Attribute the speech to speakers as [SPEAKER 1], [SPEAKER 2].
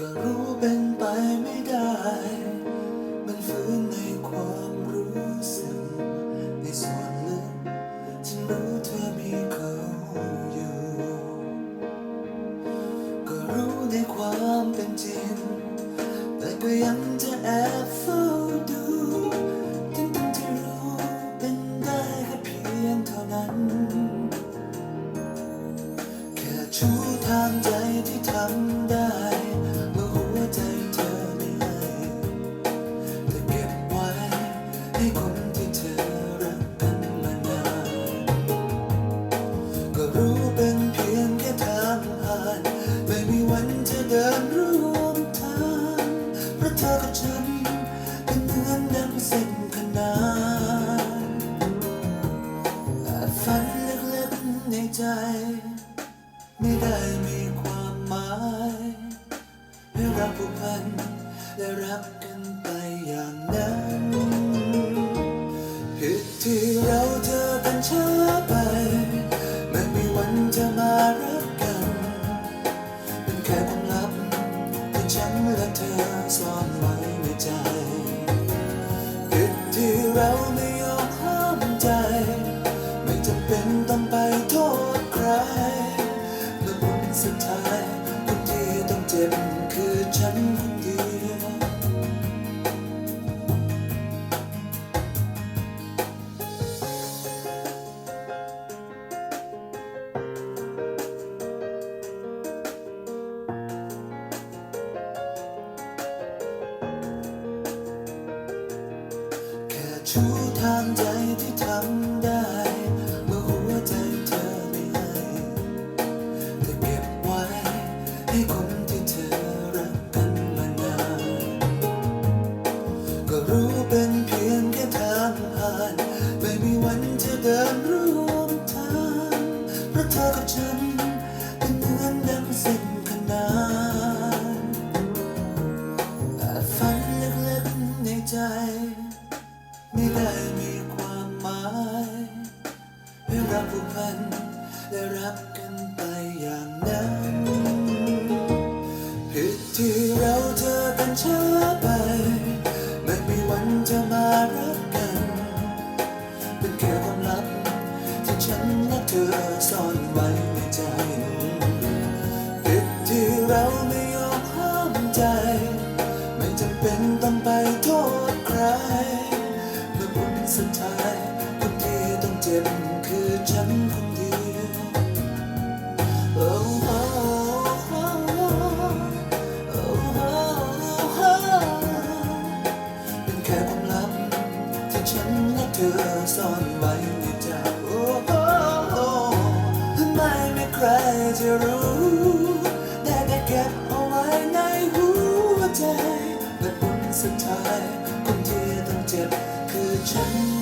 [SPEAKER 1] ก็รู้เป็นไปไม่ได้ มันฝืนในความรู้สึก ในส่วนลึกฉันรู้เธอมีเขาอยู่ ก็รู้ในความเป็นจริง แต่ก็ยังจะแอบเฝ้าดูทั้งทั้งที่รู้เป็นได้แค่เพียงเท่านั้น แค่ชูทางใจที่ทำได้ เดินร่วมทางเพราะเธอกับฉันเป็นเหมือนดังเส้นขนานแต่ฝันเล็กๆในใจ ไม่ได้มีความหมายให้เราผูกพันและรักกันไปอย่างนั้นผิดที่เราเจอกันช้า เมื่อเธอซ่อนไว้ในใจผิดที่เราไม่ยอมห้ามใจ ไม่จำเป็นต้องไปโทษใครเมื่อวันสุดท้ายคนที่ต้องเจ็บคือฉัน ชูทางใจที่ทำได้ เมื่อหัวใจเธอไม่ให้แต่เก็บไว้ให้คนที่เธอรักกันมานานก็รู้เป็นเพียงแค่ทางผ่าน ไม่มีวันจะเดินร่วมทางเพราะเธอกับฉัน ให้เราผูกพันและรักกันไปอย่างนั้นผิดที่เราเจอกันช้าไป ไม่มีวันจะมารักกัน เป็นแค่ความลับที่ฉันและเธอซ่อนไว้ในใจผิดที่เราไม่ยอมห้ามใจ จ็บคือฉันคนเดียวโอ้โหโอ้โหโอ้เป็นแค่ความลับที่ฉันและเธอซ่อนไว้ในใจโอ้โหทำไมไม่ใครจะรู้ได้แต่เก็บเอาไว้ในหัวใจและผลสุดท้ายคนที่ต้องเจ็บคือฉัน